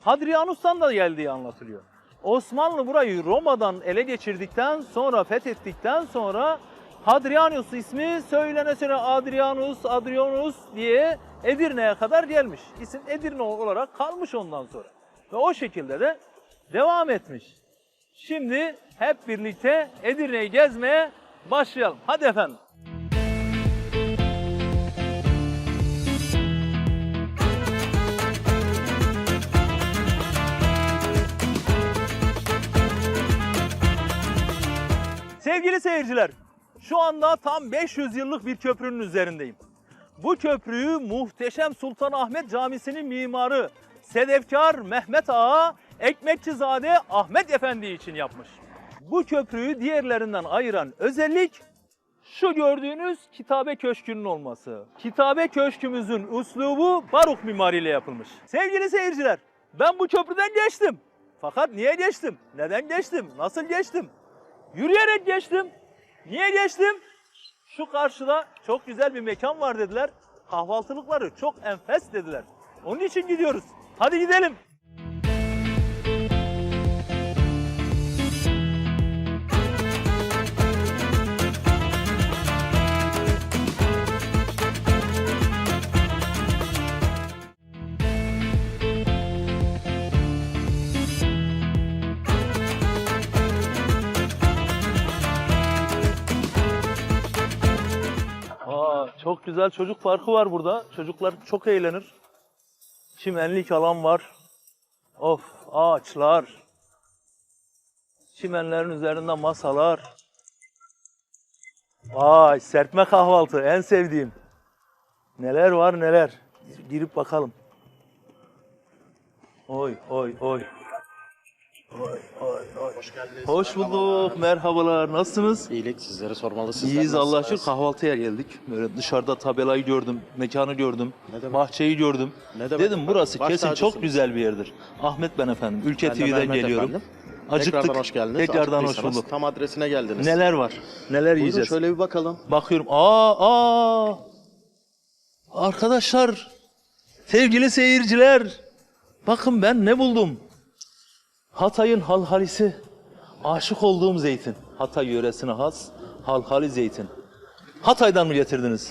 Hadrianus'tan da geldiği anlatılıyor. Osmanlı burayı Roma'dan ele geçirdikten sonra fethettikten sonra Hadrianus ismi söylene söyle Adrianus, Adrianus diye Edirne'ye kadar gelmiş. İsim Edirne olarak kalmış ondan sonra. Ve o şekilde de devam etmiş. Şimdi hep birlikte Edirne'yi gezmeye başlayalım. Hadi efendim. Sevgili seyirciler, şu anda tam 500 yıllık bir köprünün üzerindeyim. Bu köprüyü muhteşem Sultanahmet Camisi'nin mimarı Sedefkar Mehmet Ağa Ekmekçizade Ahmet Efendi için yapmış. Bu köprüyü diğerlerinden ayıran özellik şu gördüğünüz kitabe köşkünün olması. Kitabe köşkümüzün uslubu barok mimariyle yapılmış. Sevgili seyirciler, ben bu köprüden geçtim. Fakat niye geçtim? Neden geçtim? Nasıl geçtim? Yürüyerek geçtim. Niye geçtim? Şu karşıda çok güzel bir mekan var dediler. Kahvaltılıkları çok enfes dediler. Onun için gidiyoruz. Hadi gidelim. Çok güzel çocuk parkı var burada. Çocuklar çok eğlenir. Çimenlik alan var. Of ağaçlar. Çimenlerin üzerinde masalar. Vay serpme kahvaltı en sevdiğim. Neler var neler. Girip bakalım. Oy oy oy. Oy oy oy. Hoş geldiniz. Hoş bulduk. Merhabalar. Nasılsınız? İyilik sizleri sormalı. Sizler İyiyiz Allah'a şükür kahvaltıya geldik. Böyle dışarıda tabelayı gördüm, mekanı gördüm, Ne demek? bahçeyi gördüm. Ne demek Dedim efendim? burası Baş kesin çok tacısınız. güzel bir yerdir. Ahmet ben efendim. Ülke Ben de TV'den Mehmet geliyorum. efendim. Acıktık. Tekrardan hoş geldiniz. Tekrardan hoş Acıktıysanız bulduk. Tam adresine geldiniz. Neler var? Neler Buyurun yiyeceğiz? şöyle bir bakalım. Bakıyorum. Aa, aa. Arkadaşlar, sevgili seyirciler. Bakın ben ne buldum. Hatay'ın halhalisi. Aşık olduğum zeytin. Hatay yöresine has halhali zeytin. Hatay'dan mı getirdiniz?